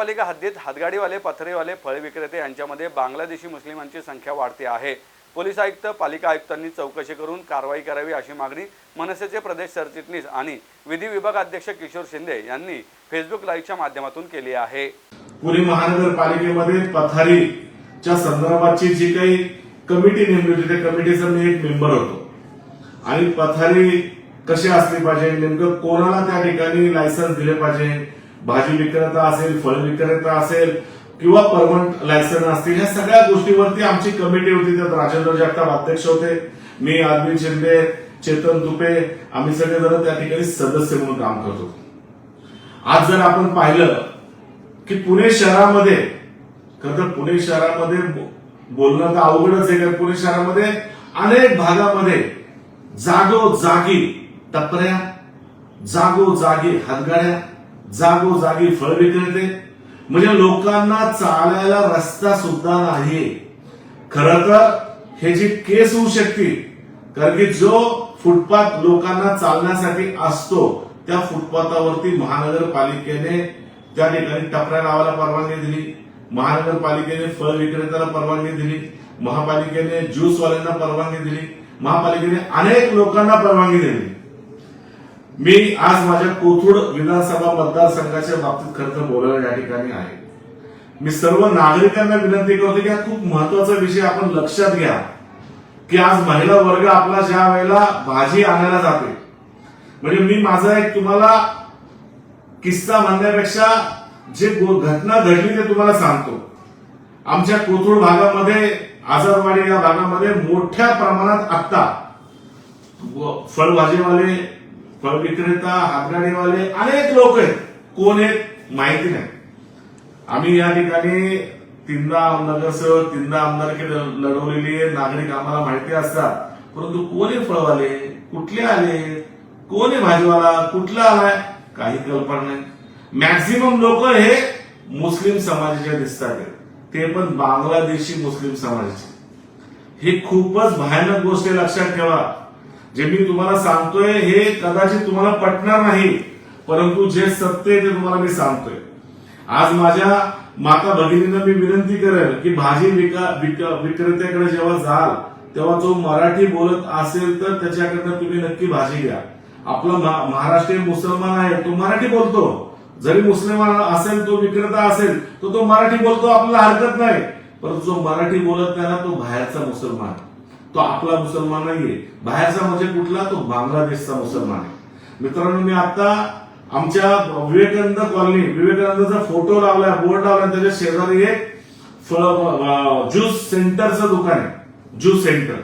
महापालिका हद्दीत हातगाडीवाले पथरेवाले फळ विक्रेते यांच्यामध्ये बांगलादेशी मुस्लिमांची संख्या वाढते आहे. पोलीस आयुक्त पालिका आयुक्तांनी चौकशी करून कारवाई करावी अशी मागणी मनसेचे प्रदेश सरचिटणीस आणि विधी विभाग अध्यक्ष किशोर शिंदे यांनी फेसबुक लाईव्हच्या माध्यमातून केली आहे. पुणे महानगरपालिकेमध्ये पथारीच्या संदर्भाची जी काही कमिटी नेमली होती त्या कमिटीचा मी एक मेंबर होतो. आणि पथारी कशी असली पाहिजे नेमकं कोणाला त्या ठिकाणी लायसन्स दिले पाहिजे भाजी विक्रेता असेल फळ विक्रेता असेल किंवा परमनंट लायसन असतील ह्या सगळ्या गोष्टीवरती आमची कमिटी होती. त्यात राजेंद्र जगताप अध्यक्ष होते. मी अरविंद शिंदे चेतन तुपे आम्ही सगळेजण त्या ठिकाणी सदस्य म्हणून काम करतो आज जर आपण पाहिलं की पुणे शहरामध्ये खर तर पुणे शहरामध्ये बोलणं तर अवघडच आहे कारण पुणे शहरामध्ये अनेक भागामध्ये जागोजागी टपऱ्या जागोजागी हातगाड्या जागोजागी फळ विक्रेते. म्हणजे लोकांना चालायला रस्ता सुद्धा नाही खर तर हे जी केस होऊ शकते कारण की जो फुटपाथ लोकांना चालण्यासाठी असतो त्या फुटपाथावरती महानगरपालिकेने त्या ठिकाणी टपऱ्या लावायला परवानगी दिली. महानगरपालिकेने फळ विक्रेत्याला परवानगी दिली. महापालिकेने ज्यूसवाल्यांना परवानगी दिली. महापालिकेने अनेक लोकांना परवानगी दिली. मी आज माझ्या कोथरूड विधानसभा मतदारसंघाच्या बाबतीत खरं बोलायला या ठिकाणी आहे. मी सर्व नागरिकांना विनंती करतो की हा खूप महत्त्वाचा विषय आपण लक्षात घ्या की आज महिला वर्ग आपला ज्या वेळेला भाजी आणायला जाते. म्हणजे मी माझा एक तुम्हाला किस्सा म्हणण्यापेक्षा जे गो- घटना घडली ते तुम्हाला सांगतो. आमच्या कोथरूड भागामध्ये आजारवाडी या भागामध्ये मोठ्या प्रमाणात आत्ता व- फळभाजीवाले फळ विक्रेता हातगाडीवाले अनेक लोक आहेत. कोण आहेत? माहिती नाही. आम्ही या ठिकाणी तीनदा नगरसेवक तीनदा आमदारकी लढवलेली आहे. नागरिक आम्हाला माहिती असतात. परंतु कोणी फळवाले कुठले आले कोणी भाजीवाला कुठला आलाय? काही कल्पना नाही. मॅक्झिमम लोक हे मुस्लिम समाजाचे दिसतात. ते पण बांगलादेशी मुस्लिम समाजाचे. ही खूपच भयानक गोष्ट लक्षात ठेवा. जे मी तुम्हाला सांगतोय हे कदाचित तुम्हाला पटणार नाही परंतु जे सत्य आहे ते तुम्हाला मी सांगतोय. आज माझ्या माता भगिनींना मी विनंती करेल की भाजी विका विक- विक्रेत्याकडे जेव्हा जाल तेव्हा जो मराठी बोलत असेल तर त्याच्याकडनं तुम्ही नक्की भाजी घ्या. आपला महाराष्ट्रीय महाराष्ट्रीयन मुसलमान आहे तो मराठी बोलतो. जरी मुस्लिम असेल तो विक्रेता असेल तो तो मराठी बोलतो आपल्याला हरकत नाही. परंतु जो मराठी बोलत नाही ना तो बाहेरचा मुसलमान. तो आपला मुसलमान नाहीये. बाहेरचा म्हणजे कुठला? तो बांगलादेशचा मुसलमान आहे. मित्रांनो मी आता आमच्या विवेकानंद कॉलनी विवेकानंदचा फोटो लावलाय बोर्ड लावलाय त्याच्या शेजारी एक फळ ज्यूस सेंटरचं दुकान आहे. Juice centre.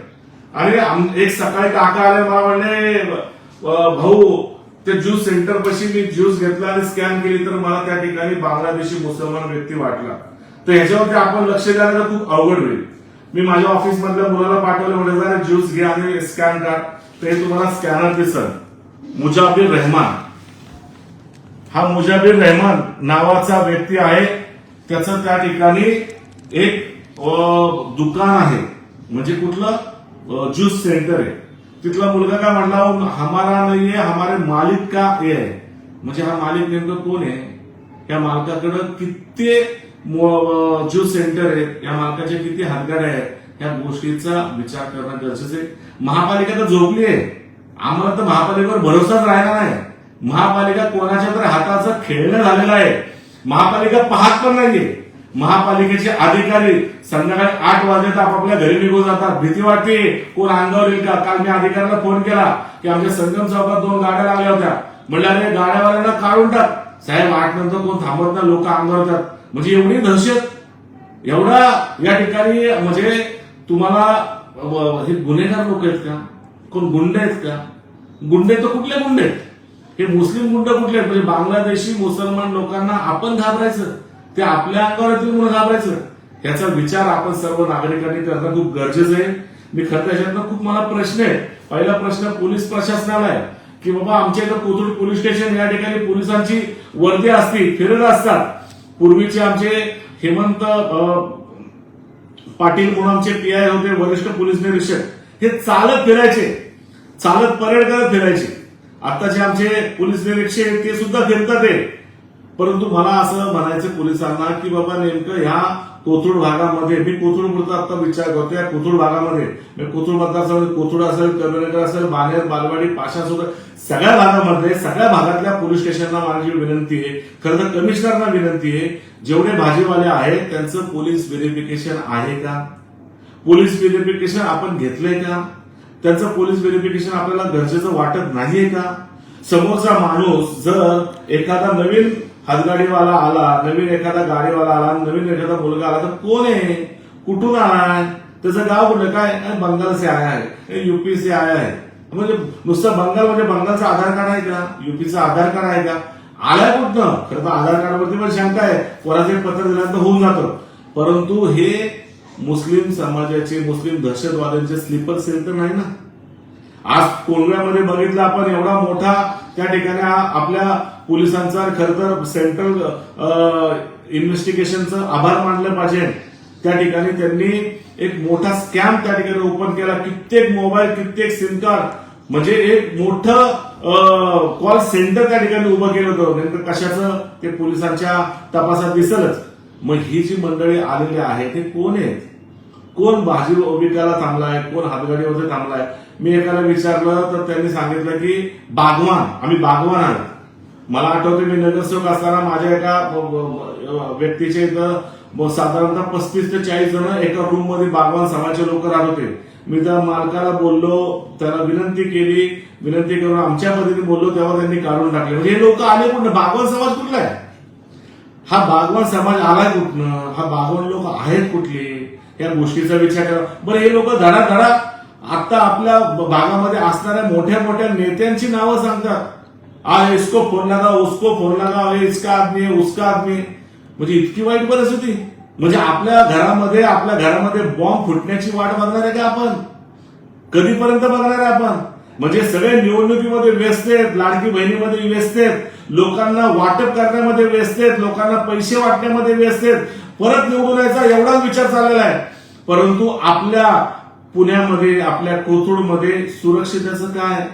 आणि एक सकाळी काका आले मला म्हणले भाऊ ते ज्यूस सेंटर पाशी मी ज्यूस घेतला आणि स्कॅन केली तर मला त्या ठिकाणी बांगलादेशी मुसलमान व्यक्ती वाटला. तर ह्याच्यावरती आपण लक्ष द्यायला खूप अवघड होईल. मी माझ्या ऑफिस मधल्या मुलाला पाठवलं म्हणजे जरा ज्यूस घ्या आणि स्कॅन काढ ते तुम्हाला स्कॅनर दिसल. मुजाबिर रहमान. हा मुजाबिर रहमान नावाचा व्यक्ती आहे. त्याचं त्या ठिकाणी एक दुकान आहे. म्हणजे कुठलं? ज्यूस सेंटर आहे. तिथला मुलगा काय म्हणला हमारा नाही आहे हमारे मालिक का हे आहे? म्हणजे हा मालिक नेमकं कोण आहे? या मालकाकडं कित्येक मो- सेंटर आहे या मालकाच्या किती हातगाड्या आहेत या गोष्टीचा विचार करणं गरजेचं आहे. महापालिका तर झोपली आहे. आम्हाला तर महापालिकेवर भरोसाच राहिला नाही महापालिका कोणाच्या तर हाताचं खेळणं झालेलं आहे. महापालिका पाहत पण नाहीये. महापालिकेचे अधिकारी संध्याकाळी आठ वाजता आपापल्या घरी निघून जातात. भीती वाटते कोण अंगावर येईल का? काल मी अधिकाऱ्याला फोन केला की आमच्या संगम चौकात दोन गाड्या लागल्या होत्या. म्हणलं अरे गाड्यावाल्यांना काढून टाक. साहेब आठ नंतर कोण थांबत ना लोक अंगावर म्हणजे एवढी दहशत एवढा या ठिकाणी म्हणजे तुम्हाला हे गुन्हेगार लोक आहेत का? कोण गुंडे आहेत का? गुंडे तर कुठले गुंडे आहेत? हे मुस्लिम गुंड कुठले आहेत? म्हणजे बांगलादेशी मुसलमान लोकांना आपण घाबरायचं ते आपल्या अंगावरती म्हणून घाबरायचं. याचा विचार आपण सर्व नागरिकांनी करणं खूप गरजेचं आहे. मी खरं त्याच्यातनं खूप मला प्रश्न आहे. पहिला प्रश्न पोलीस प्रशासनाला आहे की बाबा आमच्या इथं कोथरूड पोलीस स्टेशन या ठिकाणी पोलिसांची वर्दी असती फिरत असतात. पूर्वीचे आमचे हेमंत पाटील म्हणून आमचे पी आय होते वरिष्ठ पोलीस निरीक्षक हे चालत फिरायचे. चालत परेड करत फिरायचे. आता जे आमचे पोलीस निरीक्षक आहेत ते सुद्धा फिरतात आहे परंतु मला असं म्हणायचं पोलिसांना की बाबा नेमकं ह्या कोथरूड भागामध्ये मी कोथरूड आता विचार करतो या कोथरूड भागामध्ये कोथरूड मतदारसंघ कोथरूड असेल कमलेकर असेल बाहेर बालवाडी पाशा सुद्धा सगळ्या भागामध्ये सगळ्या भागातल्या पोलीस स्टेशनला माझी विनंती आहे. खरं तर कमिशनरना विनंती आहे जेवढे भाजीवाले आहेत त्यांचं पोलीस व्हेरिफिकेशन आहे का? पोलीस व्हेरिफिकेशन आपण घेतलंय का? त्यांचं पोलीस व्हेरिफिकेशन आपल्याला गरजेचं वाटत नाहीये का? समोरचा माणूस जर एखादा नवीन हातगाडीवाला आला नवीन एखादा गाडीवाला आला नवीन एखादा मुलगा आला तर कोण आहे? कुठून आलाय? त्याचं गाव कुठलं? काय? बंगालचे बंगाल से आया आय युपी से आया म्हणजे नुसतं बंगाल म्हणजे बंगालचं आधार कार्ड आहे का? युपीचं आधार कार्ड आहे का? आलाय कुठनं? खरं तर आधार कार्डावरती पण शंका आहे. कोणाचं पत्र दिल्यानंतर होऊन जातं. परंतु हे मुस्लिम समाजाचे मुस्लिम दहशतवाद्यांचे स्लीपर सेल तर नाही ना? आज कोंडव्यामध्ये बघितलं आपण एवढा मोठा त्या ठिकाणी आपल्या पोलिसांचा खर तर सेंट्रल इन्व्हेस्टिगेशनचं आभार मानलं पाहिजे. त्या ठिकाणी त्यांनी एक मोठा स्कॅम त्या ठिकाणी ओपन केला. कित्येक मोबाईल कित्येक सिम कार्ड. म्हणजे एक मोठं कॉल सेंटर त्या ठिकाणी उभं केलं होतं. नेमकं कशाचं? ते पोलिसांच्या तपासात दिसलच. मग ही जी मंडळी आलेली आहे ते कोण आहेत? कोण भाजी विकायला थांबलाय? कोण हातगाडीवरती थांबलाय? मी एकाला विचारलं तर त्यांनी सांगितलं की बागवान. आम्ही बागवान आहोत. मला आठवते मी नगरसेवक असताना माझ्या एका व्यक्तीच्या इथं साधारणतः पस्तीस ते चाळीस जण एका रूममध्ये बागवान समाजाचे लोक राहत होते. मी त्या मालकाला बोललो त्याला विनंती केली. विनंती करून आमच्या पद्धतीने बोललो तेव्हा त्यांनी काढून टाकले. म्हणजे हे लोक आले कुठं बागवान समाज कुठला आहे? हा बागवान समाज आलाय कुठनं? हा बागवान लोक आहेत कुठले? या गोष्टीचा विचार करा. बरं हे लोक धडा धडा. आता आपल्या भागामध्ये असणाऱ्या मोठ्या मोठ्या नेत्यांची नावं सांगतात. आ इसको फोन लगा उसको फोन लगा हे इसका आदमी आहे उसका आदमी म्हणजे इतकी वाईट परिस्थिती। म्हणजे आपल्या घरामध्ये आपल्या घरामध्ये बॉम्ब फुटण्याची वाट बघणार आहे का आपण? कधीपर्यंत बघणार आहे आपण? म्हणजे सगळे निवडणुकीमध्ये व्यस्त आहेत लाडकी बहिणीमध्ये व्यस्त आहेत लोकांना वाटप करण्यामध्ये व्यस्त आहेत लोकांना पैसे वाटण्यामध्ये व्यस्त आहेत. परत निवडून यायचा एवढाच विचार चाललेला आहे. परंतु आपल्या पुण्यामध्ये आपल्या कोथरूडमध्ये सुरक्षितेचं काय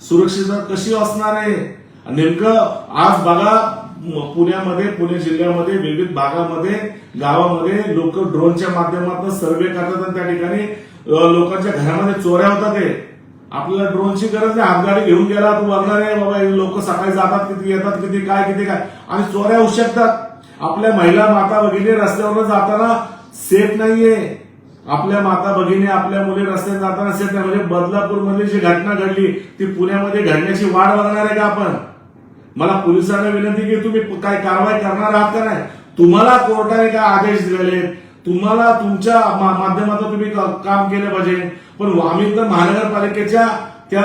सुरक्षितता कशी असणार आहे? नेमकं आज बघा पुण्यामध्ये पुणे जिल्ह्यामध्ये विविध भागामध्ये गावामध्ये लोक ड्रोनच्या माध्यमातून सर्वे करतात आणि त्या ठिकाणी लोकांच्या घरामध्ये चोऱ्या होतात आपल्याला ड्रोनची गरज नाही. हातगाडी घेऊन गेला तू बघणार आहे बाबा लोक सकाळी जातात किती येतात किती काय किती काय. आणि चोऱ्या होऊ शकतात. आपल्या महिला माता वगैरे रस्त्यावर जाताना सेफ नाहीये. आपल्या माता भगिनी आपल्या मुली रस्त्यात जाताना सेफ नाही म्हणजे बदलापूरमध्ये जी घटना घडली ती पुण्यामध्ये घडण्याची वाट बघणार आहे का आपण? मला पोलिसांना विनंती की तुम्ही काय कारवाई करणार आहात का नाही? तुम्हाला कोर्टाने काय आदेश दिलेले तुम्हाला तुमच्या माध्यमातून तुम्ही काम केलं पाहिजे? पण आम्ही तर महानगरपालिकेच्या त्या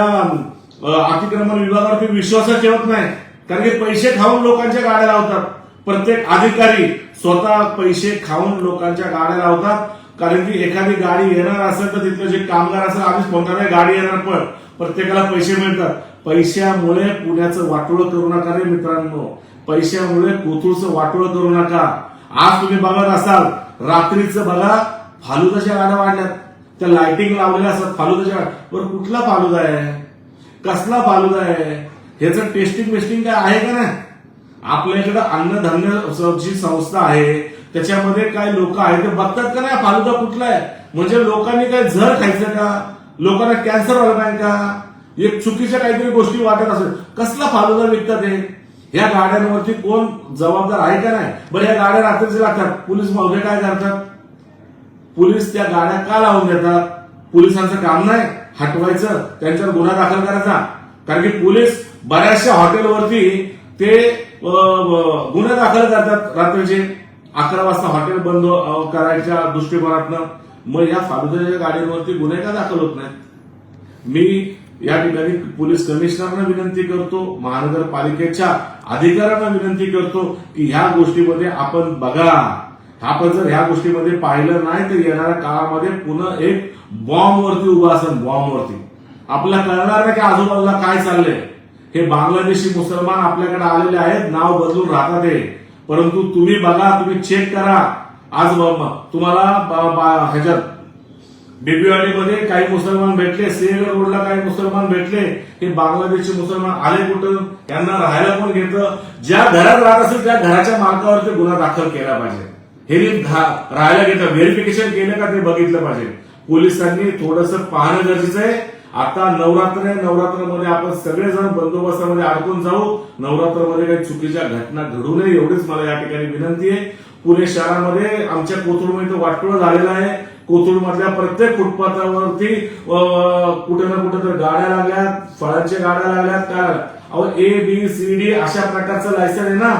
अतिक्रमण विभागावरती विश्वासच ठेवत नाही. कारण की पैसे खाऊन लोकांच्या गाड्या लावतात. प्रत्येक अधिकारी स्वतः पैसे खाऊन लोकांच्या गाड्या लावतात. कारण की एखादी गाडी येणार असेल तर तिथलं जे कामगार असेल आधीच फोन करणार गाडी येणार पण प्रत्येकाला पैसे मिळतात. पैशामुळे पुण्याचं वाटोळं करू नका रे मित्रांनो. पैशामुळे कोथरूडचं वाटोळं करू नका. आज तुम्ही बघत असाल रात्रीचं बघा फालुदाच्या गाड्या वाढल्यात. त्या लाइटिंग लावलेल्या असतात फालुदाच्या गाड्या. बरं कुठला फालुदा आहे? कसला फालुदा आहे? ह्याचं टेस्टिंग वेस्टिंग काय आहे का नाही? आपल्या इकडं अन्नधान्य जी संस्था आहे त्याच्यामध्ये काय लोक आहेत ते बघतात का नाही? फालुदा कुठला आहे? म्हणजे लोकांनी काय झर खायचं का? लोकांना कॅन्सर व्हायला नाही का? एक चुकीच्या काहीतरी गोष्टी वाटत असेल. कसला फालुदा विकतात हे? या गाड्यांवरती कोण जबाबदार आहे का नाही? बरं या गाड्या रात्रीचे लागतात. पोलीस महोदय काय करतात? पोलीस त्या गाड्या का लावून देतात? पोलिसांचं काम नाही? हटवायचं? त्यांच्यावर गुन्हा दाखल करायचा? कारण की पोलीस बऱ्याचशा हॉटेलवरती ते गुन्हे दाखल करतात रात्रीचे. अकरा वाजता हॉटेल बंद करायच्या दृष्टिकोनातनं. मग या फालुदाच्या गाडीवरती गुन्हे का दाखल होत नाहीत? मी या ठिकाणी पोलीस कमिशनरना विनंती करतो महानगरपालिकेच्या अधिकाऱ्यांना विनंती करतो की ह्या गोष्टीमध्ये आपण बघा. आपण जर ह्या गोष्टीमध्ये पाहिलं नाही तर येणाऱ्या काळामध्ये पुन्हा एक बॉम्बवरती उभा असेल बॉम्बवरती. आपल्याला कळणार नाही की आजूबाजूला काय चाललंय. हे बांगलादेशी मुसलमान आपल्याकडे आलेले आहेत नाव बदलून राहतात हे. परंतु तुम्ही बघा तुम्ही चेक करा. आज तुम्हाला ब- ब- ह्याच्यात मध्ये काही मुसलमान भेटले सिंहगड रोडला काही मुसलमान भेटले हे बांगलादेशचे मुसलमान आले कुठं? यांना राहायला पण घेतलं ज्या घरात राहत असेल त्या घराच्या मालकावरती गुन्हा दाखल केला पाहिजे. हे घा- राहायला घेतलं व्हेरिफिकेशन केलं का ते बघितलं पाहिजे. पोलिसांनी थोडस पाहणं गरजेचं आहे. आता नवरात्र आहे नवरात्रामध्ये आपण सगळेजण बंदोबस्तामध्ये अडकून जाऊ. नवरात्रामध्ये काही चुकीच्या घटना घडू नये एवढीच मला या ठिकाणी विनंती आहे. पुणे शहरामध्ये आमच्या कोथरूडमध्ये वाटोळ झालेला आहे. कोथरूडमधल्या प्रत्येक फुटपाथावरती कुठे ना कुठे तर गाड्या लागल्यात फळांच्या गाड्या लागल्यात. काय अहो ए बी सी डी अशा प्रकारचं लायसन आहे ना.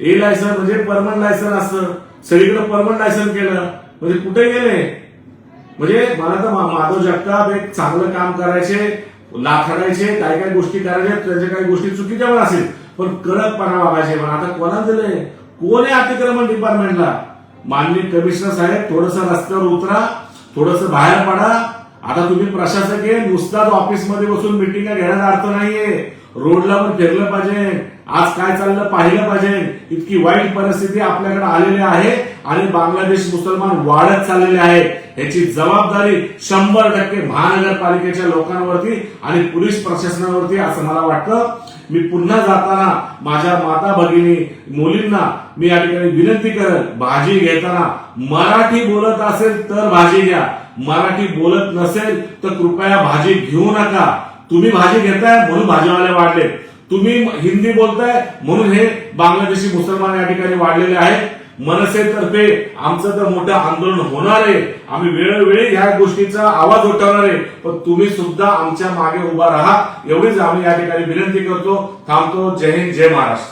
ए लायसन म्हणजे परमनंट लायसन असतं. सगळीकडे परमनंट लायसन केलं. म्हणजे कुठे गेले? म्हणजे मला तर माधव जगताप एक चांगलं काम करायचे लाथाडायचे काय काय गोष्टी करायच्या त्याच्या काही गोष्टी चुकीच्या पण असेल पण कडकपणा वागायचे पण आता कोणाला दिलंय? कोण आहे अतिक्रमण डिपार्टमेंटला माननीय कमिशनर साहेब थोडस रस्त्यावर उतरा थोडस बाहेर पडा. आता तुम्ही प्रशासक आहे नुसताच ऑफिसमध्ये बसून मिटिंग घेण्याचा अर्थ नाहीये. रोडला पण फिरलं पाहिजे. आज काय चाललं पाहिलं पाहिजे. इतकी वाईट परिस्थिती आपल्याकडे आलेली आहे आणि बांगलादेश मुसलमान वाढत चाललेले आहे. याची जबाबदारी शंभर टक्के महानगरपालिकेच्या लोकांवरती आणि पोलीस प्रशासनावरती असं मला वाटतं. मी पुन्हा जाताना माझ्या माता भगिनी मुलींना मी या ठिकाणी विनंती करत भाजी घेताना मराठी बोलत असेल तर भाजी घ्या. मराठी बोलत नसेल तर कृपया भाजी घेऊ नका. तुम्ही भाजी घेताय म्हणून भाजीवाले वाढले तुम्ही हिंदी बोलताय म्हणून हे बांगलादेशी मुसलमान या ठिकाणी वाढलेले आहेत. मनसेतर्फे आमचं तर मोठं आंदोलन होणार आहे. आम्ही वेळोवेळी ह्या गोष्टीचा आवाज उठवणार आहे. पण तुम्ही सुद्धा आमच्या मागे उभा राहा. एवढीच आम्ही या ठिकाणी विनंती करतो. थांबतो. जय हिंद जय महाराष्ट्र.